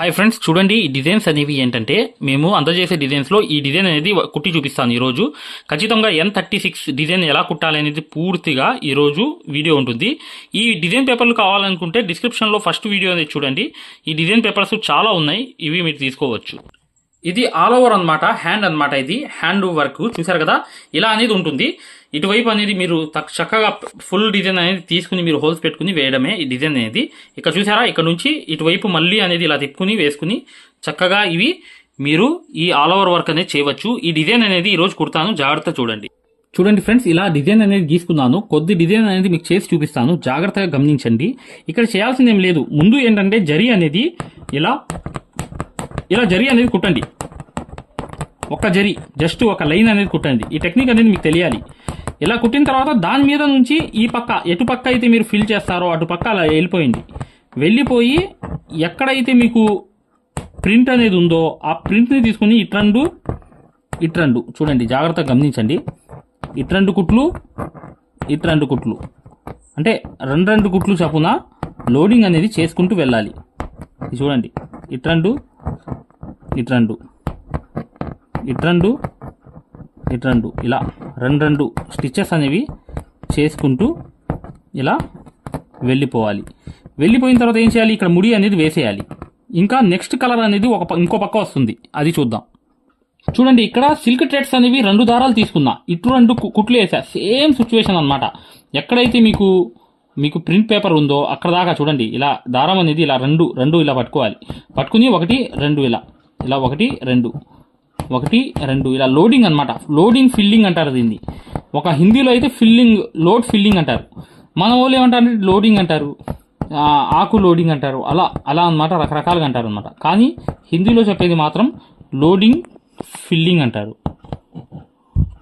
Hi friends చూడండి ఈ designs అనేవి ఏంటంటే మేము అందజేసే డిజైన్స్లో ఈ డిజైన్ అనేది కుట్టి చూపిస్తాను ఈరోజు. ఖచ్చితంగా ఎన్ థర్టీ సిక్స్ డిజైన్ ఎలా కుట్టాలి అనేది పూర్తిగా ఈరోజు వీడియో ఉంటుంది. ఈ డిజైన్ పేపర్లు కావాలనుకుంటే డిస్క్రిప్షన్లో ఫస్ట్ వీడియో అనేది చూడండి. ఈ డిజైన్ పేపర్స్ చాలా ఉన్నాయి ఇవి మీరు తీసుకోవచ్చు. ఇది ఆల్ ఓవర్ అన్నమాట హ్యాండ్ అన్నమాట ఇది. హ్యాండ్ వర్క్ చూసారు కదా? ఇలా అనేది ఉంటుంది. ఇటువైపు అనేది మీరు చక్కగా ఫుల్ డిజైన్ అనేది తీసుకుని మీరు హోల్స్ పెట్టుకుని వేయడమే ఈ డిజైన్ అనేది. ఇక్కడ చూసారా? ఇక్కడ నుంచి ఇటువైపు మళ్ళీ అనేది ఇలా తిప్పుకుని వేసుకుని చక్కగా ఇవి మీరు ఈ ఆల్ ఓవర్ వర్క్ అనేది చేయవచ్చు. ఈ డిజైన్ అనేది ఈ రోజు కుడతాను జాగ్రత్త చూడండి. చూడండి ఫ్రెండ్స్ ఇలా డిజైన్ అనేది గీసుకున్నాను. కొద్ది డిజైన్ అనేది మీకు చేసి చూపిస్తాను. జాగ్రత్తగా గమనించండి. ఇక్కడ చేయాల్సింది ఏం లేదు. ముందు ఏంటంటే జరి అనేది ఇలా ఇలా జరి అనేది కుట్టండి. ఒక జరి జస్ట్ ఒక లైన్ అనేది కుట్టండి. ఈ టెక్నిక్ అనేది మీకు తెలియాలి. ఇలా కుట్టిన తర్వాత దాని మీద నుంచి ఈ పక్క ఎటు పక్క అయితే మీరు ఫిల్ చేస్తారో అటు పక్క అలా వెళ్ళిపోయింది. వెళ్ళిపోయి ఎక్కడైతే మీకు ప్రింట్ అనేది ఉందో ఆ ప్రింట్ని తీసుకుని ఇట్రండు ఇట్రండు చూడండి జాగ్రత్తగా గమనించండి. ఇట్రండు కుట్లు ఇట్రండు కుట్లు. అంటే రెండు రెండు కుట్లు చప్పున లోడింగ్ అనేది చేసుకుంటూ వెళ్ళాలి. చూడండి ఇట్రండు ఇట్రండు ఇట్రండు ఇట్రండు ఇలా. రెండు రెండు స్టిచ్చెస్ అనేవి చేసుకుంటూ ఇలా వెళ్ళిపోవాలి. వెళ్ళిపోయిన తర్వాత ఏం చేయాలి? ఇక్కడ ముడి అనేది వేసేయాలి. ఇంకా నెక్స్ట్ కలర్ అనేది ఒక ప- ఇంకో పక్క వస్తుంది. అది చూద్దాం. చూడండి ఇక్కడ సిల్క్ ట్రేడ్స్ అనేవి రెండు దారాలు తీసుకున్నా. ఇటు రెండు కు- కుట్లు వేసా. సేమ్ సిచ్యువేషన్ అన్నమాట. ఎక్కడైతే మీకు మీకు ప్రింట్ పేపర్ ఉందో అక్కడ దాకా చూడండి. ఇలా దారం అనేది ఇలా రెండు రెండు ఇలా పట్టుకోవాలి. పట్టుకుని ఒకటి రెండు ఇలా. ఇలా ఒకటి రెండు. ఒకటి రెండు ఇలా లోడింగ్ అన్నమాట. లోడింగ్ ఫిల్లింగ్ అంటారు దీన్ని. ఒక హిందీలో అయితే ఫిల్లింగ్ లోడ్ ఫిల్లింగ్ అంటారు. మన వాళ్ళు ఏమంటారు లోడింగ్ అంటారు. ఆకు లోడింగ్ అంటారు. అలా అలా అన్నమాట రకరకాలుగా అంటారు అనమాట కానీ హిందీలో చెప్పేది మాత్రం లోడింగ్ ఫిల్లింగ్ అంటారు.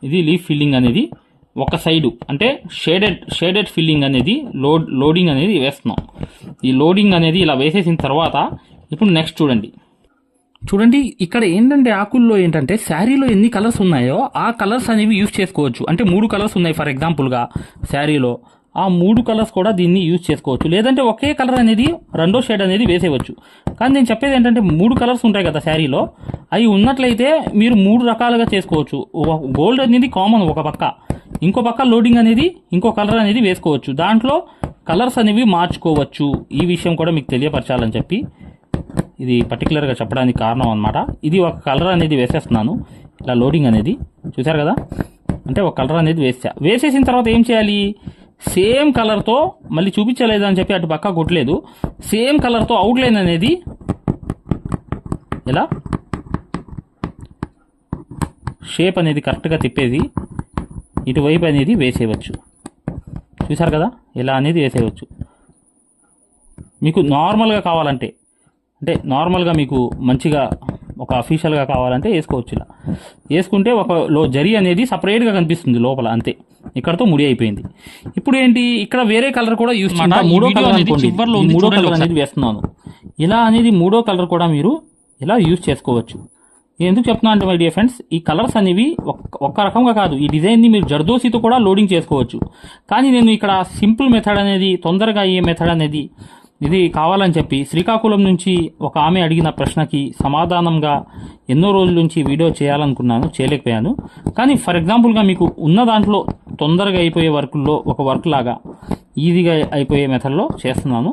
ఇది లీఫ్ ఫిల్లింగ్ అనేది ఒక సైడు అంటే షేడెడ్ షేడెడ్ ఫిల్లింగ్ అనేది లోడ్ లోడింగ్ అనేది వేస్తున్నాం. ఈ లోడింగ్ అనేది ఇలా వేసేసిన తర్వాత ఇప్పుడు నెక్స్ట్ చూడండి. చూడండి ఇక్కడ ఏంటంటే ఆకుల్లో ఏంటంటే శారీలో ఎన్ని కలర్స్ ఉన్నాయో ఆ కలర్స్ అనేవి యూజ్ చేసుకోవచ్చు. అంటే మూడు కలర్స్ ఉన్నాయి ఫర్ ఎగ్జాంపుల్గా శారీలో. ఆ మూడు కలర్స్ కూడా దీన్ని యూజ్ చేసుకోవచ్చు. లేదంటే ఒకే కలర్ అనేది రెండో షేడ్ అనేది వేసేయవచ్చు. కానీ నేను చెప్పేది ఏంటంటే మూడు కలర్స్ ఉంటాయి కదా శారీలో. అవి ఉన్నట్లయితే మీరు మూడు రకాలుగా చేసుకోవచ్చు. గోల్డ్ అనేది కామన్ ఒక పక్క. ఇంకో పక్క లోడింగ్ అనేది ఇంకో కలర్ అనేది వేసుకోవచ్చు. దాంట్లో కలర్స్ అనేవి మార్చుకోవచ్చు. ఈ విషయం కూడా మీకు తెలియపరచాలని చెప్పి ఇది పర్టికులర్గా చెప్పడానికి కారణం అనమాట ఇది ఒక కలర్ అనేది వేసేస్తున్నాను. ఇలా లోడింగ్ అనేది. చూసారు కదా? అంటే ఒక కలర్ అనేది వేసా. వేసేసిన తర్వాత ఏం చేయాలి? సేమ్ కలర్తో మళ్ళీ చూపించలేదు అని చెప్పి అటు పక్క కొట్టలేదు. సేమ్ కలర్తో అవుట్లైన్ అనేది ఇలా షేప్ అనేది కరెక్ట్గా తిప్పేది ఇటువైపు అనేది వేసేయవచ్చు. చూసారు కదా? ఇలా అనేది వేసేయవచ్చు. మీకు నార్మల్గా కావాలంటే అంటే నార్మల్గా మీకు మంచిగా ఒక అఫీషియల్గా కావాలంటే వేసుకోవచ్చు ఇలా. వేసుకుంటే ఒక లో జరి అనేది సపరేట్గా కనిపిస్తుంది లోపల అంతే. ఇక్కడతో ముడి అయిపోయింది. ఇప్పుడు ఏంటి? ఇక్కడ వేరే కలర్ కూడా యూస్ మూడో కలర్ అనేది మూడో కలర్ అనేది వేస్తున్నాను. ఇలా అనేది మూడో కలర్ కూడా మీరు ఇలా యూజ్ చేసుకోవచ్చు. నేను ఎందుకు చెప్తున్నా అంటే మై డియర్ ఫ్రెండ్స్ ఈ కలర్స్ అనేవి ఒక్క రకంగా కాదు. ఈ డిజైన్ని మీరు జర్దోసితో కూడా లోడింగ్ చేసుకోవచ్చు. కానీ నేను ఇక్కడ సింపుల్ మెథడ్ అనేది తొందరగా అయ్యే మెథడ్ అనేది ఇది కావాలని చెప్పి శ్రీకాకుళం నుంచి ఒక ఆమె అడిగిన ప్రశ్నకి సమాధానంగా ఎన్నో రోజుల నుంచి వీడియో చేయాలనుకున్నాను చేయలేకపోయాను. కానీ ఫర్ ఎగ్జాంపుల్గా మీకు ఉన్న దాంట్లో తొందరగా అయిపోయే వర్కుల్లో ఒక వర్క్ లాగా ఈజీగా అయిపోయే మెథడ్లో చేస్తున్నాను.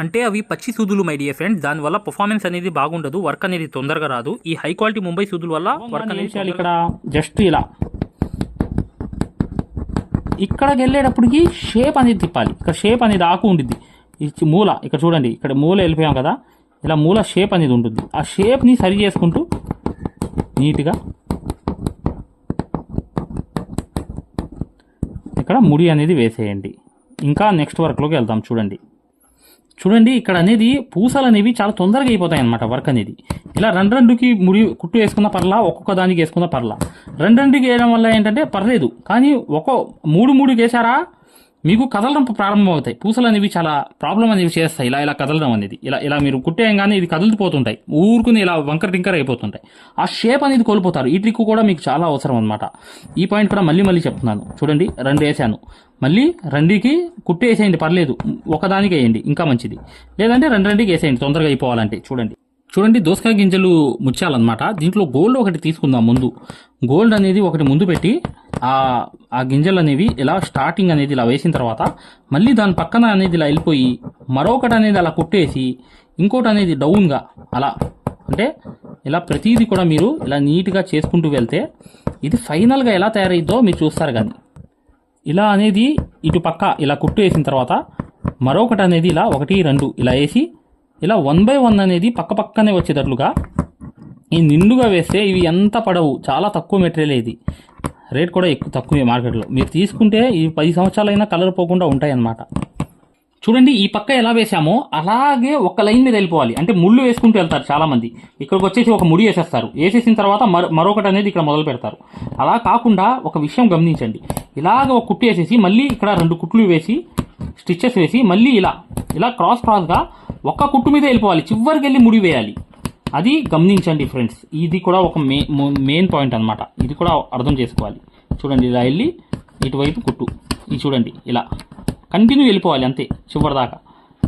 అంటే అవి పచ్చి సూదులు మై డియర్ ఫ్రెండ్స్ దానివల్ల పర్ఫార్మెన్స్ అనేది బాగుండదు వర్క్ అనేది తొందరగా రాదు. ఈ హై క్వాలిటీ ముంబై సూదుల వల్ల వర్క్ అనేది ఇక్కడ జస్ట్ ఇలా. ఇక్కడికి వెళ్ళేటప్పటికి షేప్ అనేది తిప్పాలి. ఇక్కడ షేప్ అనేది ఆకు చి- మూల ఇక్కడ చూడండి ఇక్కడ మూల వెళ్ళిపోయాం కదా. ఇలా మూల షేప్ అనేది ఉంటుంది ఆ షేప్ని సరి చేసుకుంటూ నీట్గా ఇక్కడ ముడి అనేది వేసేయండి. ఇంకా నెక్స్ట్ వర్క్లోకి వెళ్దాం చూడండి. చూడండి ఇక్కడ అనేది పూసలు అనేవి చాలా తొందరగా అయిపోతాయి అనమాట వర్క్ అనేది. ఇలా రెండు రెండుకి ముడి కుట్టు వేసుకున్న పర్లా ఒక్కొక్క దానికి వేసుకున్న పర్లా. రెండు రెండుకి వేయడం వల్ల ఏంటంటే పర్లేదు కానీ ఒక మూడు మూడుకి వేసారా మీకు కదలడం ప్రారంభం అవుతాయి పూసలు అనేవి చాలా ప్రాబ్లం అనేవి చేస్తాయి. ఇలా ఇలా కదలడం అనేది. ఇలా ఇలా మీరు కుట్టేయంగానే ఇది కదులుతుపోతుంటాయి. ఊరుకుని ఇలా వంకర టింకర్ అయిపోతుంటాయి. ఆ షేప్ అనేది కోల్పోతారు. ఈ ట్రిక్ కూడా మీకు చాలా అవసరం అనమాట ఈ పాయింట్ కూడా మళ్ళీ మళ్ళీ చెప్తున్నాను. చూడండి రెండు వేసాను. మళ్ళీ రెండుకి కుట్టేసేయండి పర్లేదు. ఒకదానికి వేయండి ఇంకా మంచిది. లేదంటే రెండు రెండుకి వేసేయండి తొందరగా అయిపోవాలంటే. చూడండి. చూడండి దోసకాయ గింజలు ముచ్చాలన్నమాట. దీంట్లో గోల్డ్ ఒకటి తీసుకుందాం ముందు. గోల్డ్ అనేది ఒకటి ముందు పెట్టి ఆ ఆ గింజలు అనేవి ఇలా స్టార్టింగ్ అనేది ఇలా వేసిన తర్వాత మళ్ళీ దాని పక్కన అనేది ఇలా వెళ్ళిపోయి మరొకటి అనేది అలా కుట్టేసి ఇంకోటి అనేది డౌన్గా అలా అంటే ఇలా ప్రతిదీ కూడా మీరు ఇలా నీట్గా చేసుకుంటూ వెళ్తే ఇది ఫైనల్గా ఎలా తయారైద్దో మీరు చూస్తారు కానీ. ఇలా అనేది ఇటు పక్క ఇలా కుట్టు వేసిన తర్వాత మరొకటి అనేది ఇలా ఒకటి రెండు ఇలా వేసి ఇలా వన్ బై వన్ అనేది పక్క పక్కనే వచ్చేటట్లుగా ఈ నిండుగా వేస్తే ఇవి ఎంత పడవు? చాలా తక్కువ మెటీరియల్ ఇది. రేట్ కూడా ఎక్కువ తక్కువే మార్కెట్లో. మీరు తీసుకుంటే ఈ పది సంవత్సరాలైనా కలర్ పోకుండా ఉంటాయి అన్నమాట చూడండి ఈ పక్క ఎలా వేసామో అలాగే ఒక లైన్ మీద వెళ్ళిపోవాలి. అంటే ముళ్ళు వేసుకుంటూ వెళ్తారు చాలామంది. ఇక్కడికి వచ్చేసి ఒక ముడి వేసేస్తారు. వేసేసిన తర్వాత మరొకటి అనేది ఇక్కడ మొదలు పెడతారు. అలా కాకుండా ఒక విషయం గమనించండి. ఇలాగ ఒక కుట్టు వేసేసి మళ్ళీ ఇక్కడ రెండు కుట్లు వేసి స్టిచ్చెస్ వేసి మళ్ళీ ఇలా ఇలా క్రాస్ క్రాస్గా ఒక్క కుట్టు మీద వెళ్ళిపోవాలి. చివరికి వెళ్ళి ముడి వేయాలి. అది గమనించండి ఫ్రెండ్స్. ఇది కూడా ఒక మే మెయిన్ పాయింట్ అనమాట ఇది కూడా అర్థం చేసుకోవాలి. చూడండి ఇలా వెళ్ళి ఇటువైపు కుట్టు. ఇది చూడండి ఇలా. కంటిన్యూ వెళ్ళిపోవాలి అంతే చివరి దాకా.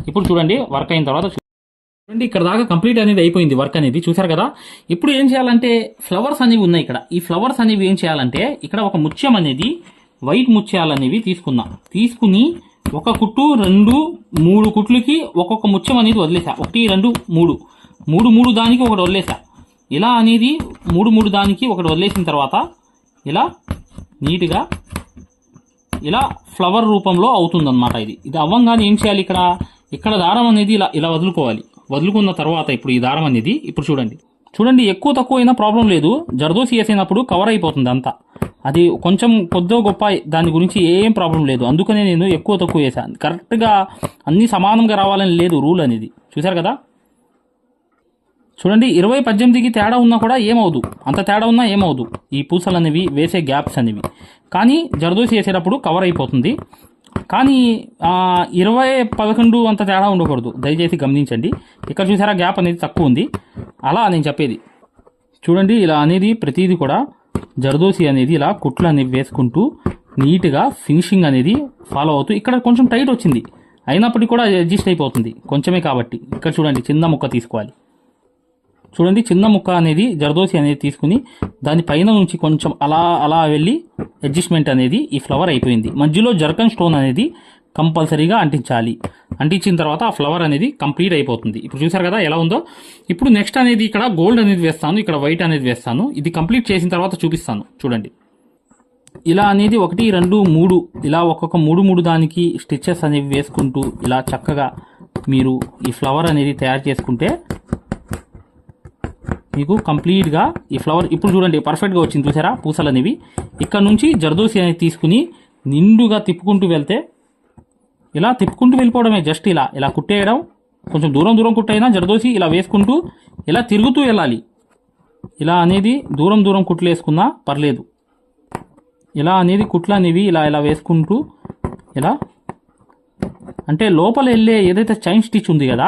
ఇప్పుడు చూడండి వర్క్ అయిన తర్వాత చూడండి ఇక్కడ దాకా కంప్లీట్ అనేది అయిపోయింది వర్క్ అనేది. చూసారు కదా? ఇప్పుడు ఏం చేయాలంటే ఫ్లవర్స్ అనేవి ఉన్నాయి ఇక్కడ. ఈ ఫ్లవర్స్ అనేవి ఏం చేయాలంటే ఇక్కడ ఒక ముత్యం అనేది వైట్ ముత్యాలు అనేవి తీసుకుందాం. తీసుకుని ఒక కుట్టు రెండు మూడు కుట్లకి ఒక్కొక్క ముత్యం అనేది వదిలేసా. ఒకటి రెండు మూడు. మూడు మూడు దానికి ఒకటి వదిలేసా. ఇలా అనేది మూడు మూడు దానికి ఒకటి వదిలేసిన తర్వాత ఇలా నీట్గా ఇలా ఫ్లవర్ రూపంలో అవుతుందన్నమాట ఇది. ఇది అవ్వంగానే ఏం చేయాలి ఇక్కడ? ఇక్కడ దారం అనేది ఇలా ఇలా వదులుకోవాలి. వదులుకున్న తర్వాత ఇప్పుడు ఈ దారం అనేది ఇప్పుడు చూడండి. చూడండి ఎక్కువ తక్కువ అయినా ప్రాబ్లం లేదు. జర్దోసి వేసినప్పుడు కవర్ అయిపోతుంది అంతా. అది కొంచెం కొద్దో గొప్ప దాని గురించి ఏం ప్రాబ్లం లేదు. అందుకనే నేను ఎక్కువ తక్కువ వేసాను కరెక్ట్గా అన్నీ సమానంగా రావాలని లేదు రూల్ అనేది. చూశారు కదా? చూడండి ఇరవై పద్దెనిమిదికి తేడా ఉన్నా కూడా ఏమవుదు. అంత తేడా ఉన్నా ఏమవుదు. ఈ పూసలు అనేవి వేసే గ్యాప్స్ అనేవి. కానీ జరదోసి వేసేటప్పుడు కవర్ అయిపోతుంది. కానీ ఇరవై పదకొండు అంత తేడా ఉండకూడదు. దయచేసి గమనించండి. ఇక్కడ చూసారా గ్యాప్ అనేది తక్కువ ఉంది. అలా నేను చెప్పేది. చూడండి ఇలా అనేది ప్రతిదీ కూడా జరదోసి అనేది ఇలా కుట్లు అనేవి వేసుకుంటూ నీట్గా ఫినిషింగ్ అనేది ఫాలో అవుతూ ఇక్కడ కొంచెం టైట్ వచ్చింది. అయినప్పటికీ కూడా అడ్జస్ట్ అయిపోతుంది. కొంచెమే కాబట్టి. ఇక్కడ చూడండి చిన్న ముక్క తీసుకోవాలి. చూడండి చిన్న ముక్క అనేది జరదోసి అనేది తీసుకుని దాని పైన నుంచి కొంచెం అలా అలా వెళ్ళి అడ్జస్ట్మెంట్ అనేది ఈ ఫ్లవర్ అయిపోయింది. మధ్యలో జర్కన్ స్టోన్ అనేది కంపల్సరీగా అంటించాలి. అంటించిన తర్వాత ఆ ఫ్లవర్ అనేది కంప్లీట్ అయిపోతుంది. ఇప్పుడు చూసారు కదా ఎలా ఉందో? ఇప్పుడు నెక్స్ట్ అనేది ఇక్కడ గోల్డ్ అనేది వేస్తాను ఇక్కడ వైట్ అనేది వేస్తాను. ఇది కంప్లీట్ చేసిన తర్వాత చూపిస్తాను. చూడండి. ఇలా అనేది ఒకటి రెండు మూడు ఇలా ఒక్కొక్క మూడు మూడు దానికి స్టిచ్చెస్ అనేవి వేసుకుంటూ ఇలా చక్కగా మీరు ఈ ఫ్లవర్ అనేది తయారు చేసుకుంటే మీకు కంప్లీట్గా ఈ ఫ్లవర్ ఇప్పుడు చూడండి పర్ఫెక్ట్గా వచ్చింది చూసారా? పూసలు అనేవి ఇక్కడ నుంచి జర్దోసి అనేది తీసుకుని నిండుగా తిప్పుకుంటూ వెళ్తే ఇలా తిప్పుకుంటూ వెళ్ళిపోవడమే జస్ట్ ఇలా. ఇలా కుట్టేయడం కొంచెం దూరం దూరం కుట్టైనా జరదోసి ఇలా వేసుకుంటూ ఇలా తిరుగుతూ వెళ్ళాలి. ఇలా అనేది దూరం దూరం కుట్లు వేసుకున్నా పర్లేదు. ఇలా అనేది కుట్లు అనేవి ఇలా ఇలా వేసుకుంటూ ఇలా అంటే లోపల వెళ్ళే ఏదైతే చైన్ స్టిచ్ ఉంది కదా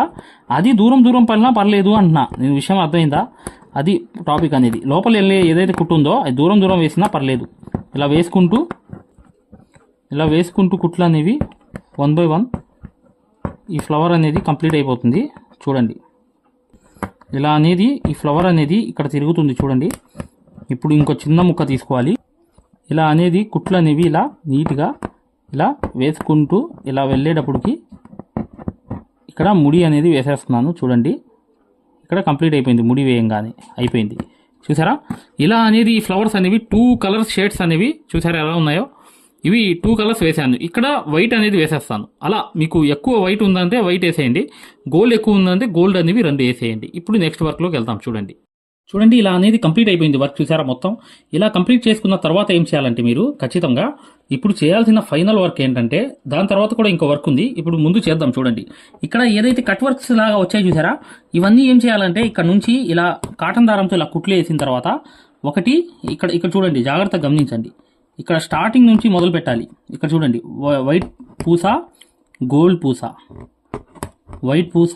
అది దూరం దూరం పడినా పర్లేదు అంటున్నా. నేను విషయం అర్థమైందా? అది టాపిక్ అనేది. లోపల వెళ్ళే ఏదైతే కుట్టుందో అది దూరం దూరం వేసినా పర్లేదు. ఇలా వేసుకుంటూ ఇలా వేసుకుంటూ కుట్లు అనేవి వన్ బై వన్ ఈ ఫ్లవర్ అనేది కంప్లీట్ అయిపోతుంది. చూడండి. ఇలా అనేది ఈ ఫ్లవర్ అనేది ఇక్కడ తిరుగుతుంది చూడండి. ఇప్పుడు ఇంకో చిన్న ముక్క తీసుకోవాలి. ఇలా అనేది కుట్లు అనేవి ఇలా నీట్గా ఇలా వేసుకుంటూ ఇలా వెళ్ళేటప్పటికి ఇక్కడ ముడి అనేది వేసేస్తున్నాను చూడండి. ఇక్కడ కంప్లీట్ అయిపోయింది ముడి వేయంగానే అయిపోయింది. చూసారా? ఇలా అనేది ఈ ఫ్లవర్స్ అనేవి టూ కలర్స్ షేడ్స్ అనేవి చూసారా ఎలా ఉన్నాయో? ఇవి టూ కలర్స్ వేసాను. ఇక్కడ వైట్ అనేది వేసేస్తాను. అలా మీకు ఎక్కువ వైట్ ఉందంటే వైట్ వేసేయండి. గోల్డ్ ఎక్కువ ఉందంటే గోల్డ్ అనేవి రెండు వేసేయండి. ఇప్పుడు నెక్స్ట్ వర్క్లోకి వెళ్తాం చూడండి. చూడండి ఇలా అనేది కంప్లీట్ అయిపోయింది వర్క్ చూసారా మొత్తం? ఇలా కంప్లీట్ చేసుకున్న తర్వాత ఏం చేయాలంటే మీరు ఖచ్చితంగా ఇప్పుడు చేయాల్సిన ఫైనల్ వర్క్ ఏంటంటే దాని తర్వాత కూడా ఇంకో వర్క్ ఉంది. ఇప్పుడు ముందు చేద్దాం చూడండి. ఇక్కడ ఏదైతే కట్ వర్క్స్ లాగా వచ్చాయి చూసారా ఇవన్నీ ఏం చేయాలంటే ఇక్కడ నుంచి ఇలా కాటన్ దారంతో ఇలా కుట్లు వేసిన తర్వాత ఒకటి ఇక్కడ ఇక్కడ చూడండి జాగ్రత్తగా గమనించండి. ఇక్కడ స్టార్టింగ్ నుంచి మొదలు పెట్టాలి. ఇక్కడ చూడండి వైట్ పూస గోల్డ్ పూస. వైట్ పూస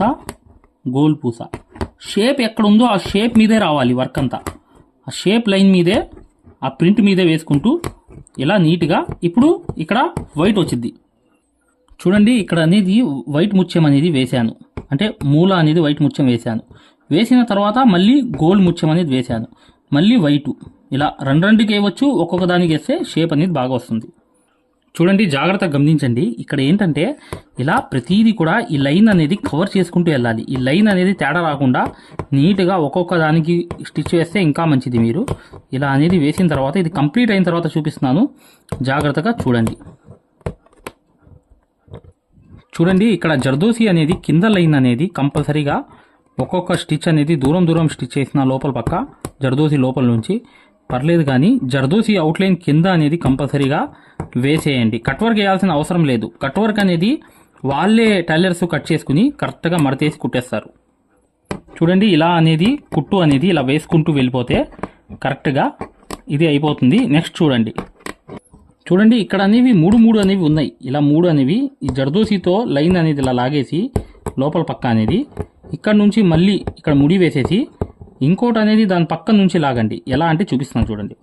గోల్డ్ పూస. షేప్ ఎక్కడ ఉందో ఆ షేప్ మీదే రావాలి వర్క్ అంతా. ఆ షేప్ లైన్ మీదే ఆ ప్రింట్ మీదే వేసుకుంటూ ఇలా నీట్గా ఇప్పుడు ఇక్కడ వైట్ వచ్చింది చూడండి ఇక్కడ అనేది వైట్ ముత్యం అనేది వేశాను. అంటే మూల అనేది వైట్ ముత్యం వేశాను. వేసిన తర్వాత మళ్ళీ గోల్డ్ ముత్యం అనేది వేశాను. మళ్ళీ వైటు ఇలా రెండు రెండుకి వేయవచ్చు ఒక్కొక్క దానికి వేస్తే షేప్ అనేది బాగా వస్తుంది. చూడండి జాగ్రత్తగా గమనించండి. ఇక్కడ ఏంటంటే ఇలా ప్రతిదీ కూడా ఈ లైన్ అనేది కవర్ చేసుకుంటూ వెళ్ళాలి. ఈ లైన్ అనేది తేడా రాకుండా నీట్గా ఒక్కొక్క దానికి స్టిచ్ వేస్తే ఇంకా మంచిది మీరు. ఇలా అనేది వేసిన తర్వాత ఇది కంప్లీట్ అయిన తర్వాత చూపిస్తున్నాను. జాగ్రత్తగా చూడండి. చూడండి ఇక్కడ జర్దోసి అనేది కింద లైన్ అనేది కంపల్సరీగా ఒక్కొక్క స్టిచ్ అనేది దూరం దూరం స్టిచ్ చేసిన లోపల పక్క జర్దోసి లోపల నుంచి. పర్లేదు కానీ జర్దోసి అవుట్లైన్ కింద అనేది కంపల్సరీగా వేసేయండి. కట్ వర్క్ వేయాల్సిన అవసరం లేదు. కట్ వర్క్ అనేది వాళ్ళే టైలర్స్ కట్ చేసుకుని కరెక్ట్గా మడతేసి కుట్టేస్తారు. చూడండి ఇలా అనేది కుట్టు అనేది ఇలా వేసుకుంటూ వెళ్ళిపోతే కరెక్ట్గా ఇది అయిపోతుంది. నెక్స్ట్ చూడండి. చూడండి ఇక్కడ అనేవి మూడు మూడు అనేవి ఉన్నాయి. ఇలా మూడు అనేవి ఈ జర్దోసితో లైన్ అనేది ఇలా లాగేసి లోపల పక్క అనేది ఇక్కడ నుంచి మళ్ళీ ఇక్కడ ముడి వేసేసి ఇంకోటి అనేది దాని పక్క నుంచి లాగండి. ఎలా అంటే చూపిస్తున్నాను చూడండి.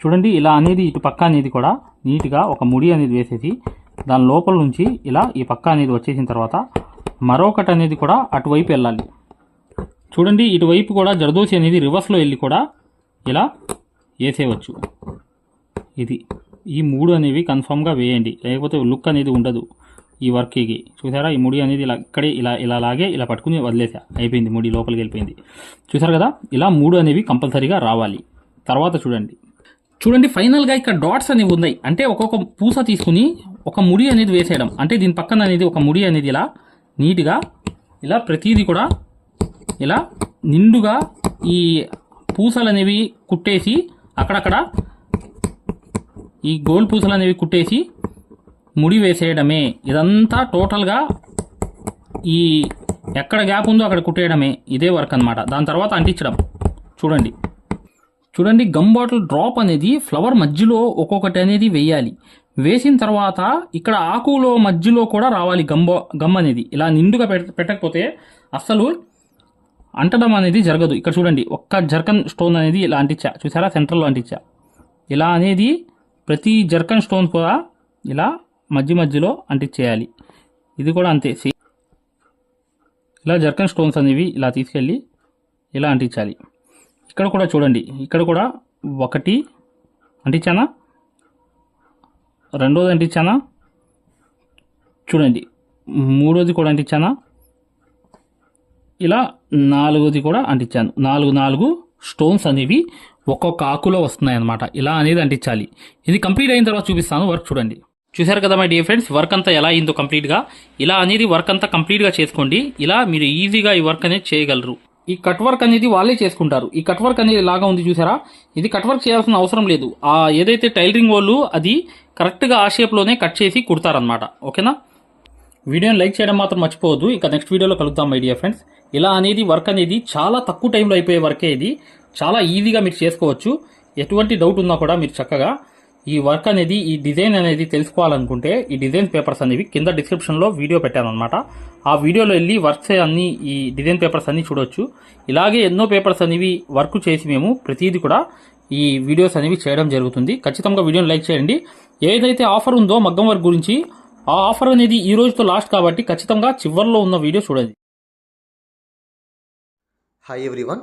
చూడండి ఇలా అనేది ఇటు పక్క అనేది కూడా నీట్గా ఒక ముడి అనేది వేసేసి దాని లోపల నుంచి ఇలా ఈ పక్క అనేది వచ్చేసిన తర్వాత మరొకటి అనేది కూడా అటువైపు వెళ్ళాలి. చూడండి ఇటువైపు కూడా జరదోసి అనేది రివర్స్లో వెళ్ళి కూడా ఇలా వేసేయవచ్చు. ఇది ఈ మూడు అనేవి కన్ఫామ్గా వేయండి. లేకపోతే లుక్ అనేది ఉండదు. ఈ వర్క్కి. చూసారా ఈ ముడి అనేది ఇలా ఇక్కడే ఇలా ఇలా లాగే ఇలా పట్టుకుని వదిలేసా అయిపోయింది ముడి లోపలికి వెళ్ళిపోయింది. చూసారు కదా? ఇలా మూడు అనేవి కంపల్సరీగా రావాలి. తర్వాత చూడండి. చూడండి ఫైనల్గా ఇక్కడ డాట్స్ అనేవి ఉన్నాయి. అంటే ఒక్కొక్క పూస తీసుకుని ఒక ముడి అనేది వేసేయడం. అంటే దీని పక్కన అనేది ఒక ముడి అనేది ఇలా నీట్గా ఇలా ప్రతిదీ కూడా ఇలా నిండుగా ఈ పూసలు అనేవి కుట్టేసి అక్కడక్కడ ఈ గోల్ పూసలు అనేవి కుట్టేసి ముడి వేసేయడమే. ఇదంతా టోటల్గా ఈ ఎక్కడ గ్యాప్ ఉందో అక్కడ కుట్టేయడమే. ఇదే వర్క్ అనమాట దాని తర్వాత అంటించడం. చూడండి. చూడండి గమ్ బాటిల్ డ్రాప్ అనేది ఫ్లవర్ మధ్యలో ఒక్కొక్కటి అనేది వేయాలి. వేసిన తర్వాత ఇక్కడ ఆకులో మధ్యలో కూడా రావాలి గమ్ గమ్ అనేది. ఇలా నిండుగా పెట్ట పెట్టకపోతే అస్సలు అంటడం అనేది జరగదు. ఇక్కడ చూడండి ఒక్క జర్కన్ స్టోన్ అనేది ఇలా అంటించా. చూసారా? సెంటర్లో అంటించా. ఇలా అనేది ప్రతి జర్కన్ స్టోన్ కూడా ఇలా మధ్య మధ్యలో అంటించేయాలి. ఇది కూడా అంతే. సేమ్ ఇలా జర్కన్ స్టోన్స్ అనేవి ఇలా తీసుకెళ్ళి ఇలా అంటించాలి. ఇక్కడ కూడా చూడండి. ఇక్కడ కూడా ఒకటి అంటించానా? రెండోది అంటించానా? చూడండి. మూడోది కూడా అంటించానా? ఇలా నాలుగోది కూడా అంటించాను. నాలుగు నాలుగు స్టోన్స్ అనేవి ఒక్కొక్క ఆకులో వస్తున్నాయి అన్నమాట ఇలా అనేది అంటించాలి. ఇది కంప్లీట్ అయిన తర్వాత చూపిస్తాను. వర్క్ చూడండి. చూశారు కదా మై డియర్ ఫ్రెండ్స్ వర్క్ అంతా ఎలా అయిందో కంప్లీట్గా ఇలా అనేది వర్క్ అంతా కంప్లీట్గా చేసుకోండి. ఇలా మీరు ఈజీగా ఈ వర్క్ అనేది చేయగలరు. ఈ కట్ వర్క్ అనేది వాళ్ళే చేసుకుంటారు. ఈ కట్ వర్క్ అనేది లాగా ఉంది చూసారా ఇది కట్ వర్క్ చేయాల్సిన అవసరం లేదు. ఆ ఏదైతే టైలరింగ్ వాళ్ళు అది కరెక్ట్గా ఆ షేప్లోనే కట్ చేసి కుడతారనమాట ఓకేనా? వీడియోని లైక్ చేయడం మాత్రం మర్చిపోవద్దు. ఇక నెక్స్ట్ వీడియోలో కలుద్దాం మై డియర్ ఫ్రెండ్స్ ఇలా అనేది వర్క్ అనేది చాలా తక్కువ టైంలో అయిపోయే వర్కే ఇది. చాలా ఈజీగా మీరు చేసుకోవచ్చు. ఎటువంటి డౌట్ ఉన్నా కూడా మీరు చక్కగా ఈ వర్క్ అనేది ఈ డిజైన్ అనేది తెలుసుకోవాలనుకుంటే ఈ డిజైన్ పేపర్స్ అనేవి కింద డిస్క్రిప్షన్లో వీడియో పెట్టాను అనమాట ఆ వీడియోలో వెళ్ళి వర్క్స్ అన్ని ఈ డిజైన్ పేపర్స్ అన్ని చూడొచ్చు. ఇలాగే ఎన్నో పేపర్స్ అనేవి వర్క్ చేసి మేము ప్రతిదీ కూడా ఈ వీడియోస్ అనేవి చేయడం జరుగుతుంది. ఖచ్చితంగా వీడియోని లైక్ చేయండి. ఏదైతే ఆఫర్ ఉందో మగ్గం వర్క్ గురించి ఆ ఆఫర్ అనేది ఈ రోజుతో లాస్ట్ కాబట్టి ఖచ్చితంగా చివర్లో ఉన్న వీడియో చూడండి. Hi everyone